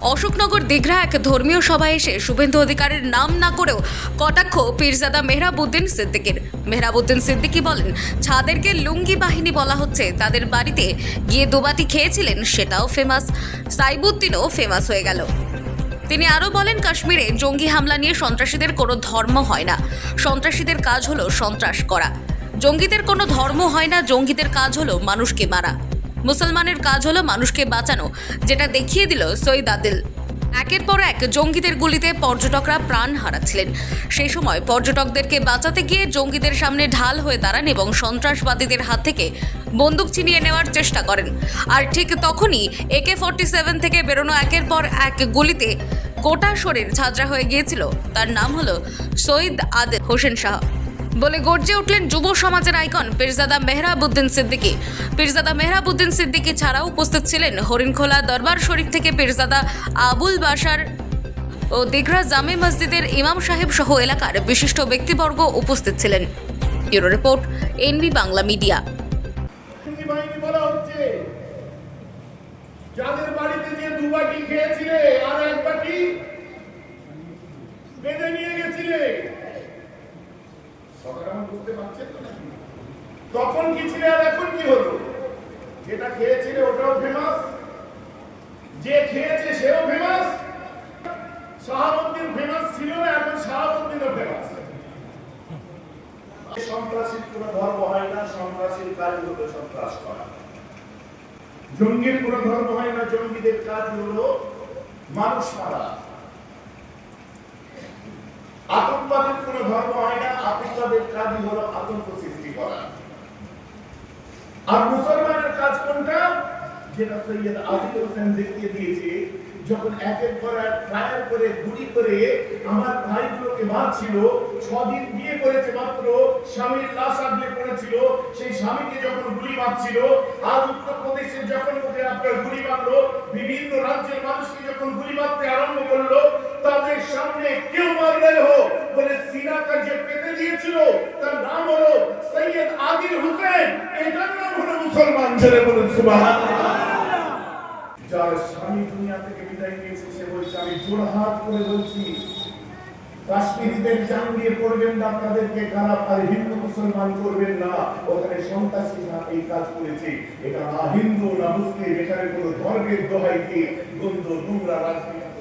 অশোকনগর দিঘরা এক ধর্মীয় সভায় এসে শুভেন্দু অধিকারের নাম না করেও কটাক্ষ পীরজাদা মেহরাবুদ্দিন সিদ্দিকের। মেহরাবুদ্দিন সিদ্দিকি বলেন, ছাদেরকে লুঙ্গি বাহিনী বলা হচ্ছে, তাদের বাড়িতে গিয়ে দুবাতি খেয়েছিলেন, সেটাও ফেমাস সাইবুদ্দিনও ফেমাস হয়ে গেল। তিনি আরও বলেন, কাশ্মীরে জঙ্গি হামলা নিয়ে সন্ত্রাসীদের কোনো ধর্ম হয় না। সন্ত্রাসীদের কাজ হলো সন্ত্রাস করা। জঙ্গিদের কোনো ধর্ম হয় না, জঙ্গিদের কাজ হলো মানুষকে মারা। মুসলমানের কাজ হলো মানুষকে বাঁচানো, যেটা দেখিয়ে দিল সৈয়দ আদিল। একের পর এক জঙ্গিদের গুলিতে পর্যটকরা প্রাণ হারাচ্ছিলেন। সেই সময় পর্যটকদেরকে বাঁচাতে গিয়ে জঙ্গিদের সামনে ঢাল হয়ে দাঁড়ান এবং সন্ত্রাসবাদীদের হাত থেকে বন্দুক ছিনিয়ে নেওয়ার চেষ্টা করেন। আর ঠিক তখনই একে ফর্টি সেভেন থেকে বেরোনো একের পর এক গুলিতে গোটা শরীর ঝাঁঝরা হয়ে গিয়েছিল। তার নাম হলো সৈয়দ আদিল হোসেন শাহ বলে গর্জে উঠলেন যুব সমাজের আইকন পীরজাদা মেহরাবুদ্দিন সিদ্দিকী। পীরজাদা মেহরাবুদ্দিন সিদ্দিকী ছাড়াও উপস্থিত ছিলেন হরিণখোলা দরবার শরীফ থেকে পীরজাদা আবুল বাসার ও দিঘরা জামে মসজিদের ইমাম সাহেব সহ এলাকার বিশিষ্ট ব্যক্তিবর্গ উপস্থিত ছিলেন। Bureau report, NB Bangla media. যাদের বাড়িতে যে দু বাটি খেয়েছিলে আর বেঁধে নিয়ে গেছিলে তখন কি ছিল আর এখন কি হলো? যেটা খেয়েছিলে ওটাও ফেমাস যে খেয়েছে সেও ফেমাস শাহাবুদ্দিন ফেমাস ছিল না, এখন শাহাবুদ্দিনও ফেমাস সন্ত্রাসীর কোন ধর্ম হয় না, সন্ত্রাসীর কাজ হলো সন্ত্রাস করা। জঙ্গির কোনো ধর্ম হয় না, জঙ্গিদের কাজ হলো মানুষ মারা। আতঙ্কবাদের কোন ধর্ম হয় না, আতঙ্কবাদের কাজই হলো আতঙ্ক সৃষ্টি করা। আর মুসলমানের কাজ কোনটা? যেটা সৈয়দ আদিল হোসেন দেখিয়ে দিয়েছে, যখন একের পর এক ফায়ার করে, গুলি করে আমার ভাইগুলোকে মারছিল, ছদিন বিয়ে করেছে মাত্র, স্বামীর লাশ আগলে পড়েছিল, সেই স্বামীকে যখন গুলি মারছিল আর উত্তরপ্রদেশে যখন ওকে আপনার গুলি মারলো, বিভিন্ন রাজ্যের মানুষকে যখন গুলি মারতে আরম্ভ করল সামনে কেউ মারলে হোক বলে সিনাকা যে পেতে দিয়েছিল, তার নাম হলো সৈয়দ আদিল হোসেন। এটার নাম হলো মুসলমান ছেলে বলুন যার স্বামী দুনিয়া থেকে বিদায় নিয়েছে, সে বলছে, আমি জোড়হাত করে বলছি, কাশ্মীরিদের করবেন না খারাপ আর হিন্দু মুসলমান করবেন না। ওখানে সন্ত্রাসীরা এই কাজ করেছে। এটা না হিন্দু, না মুসলিম এখানে কোনো ধর্মের দোহাই গন্ধ, নোংরা রাজনীতি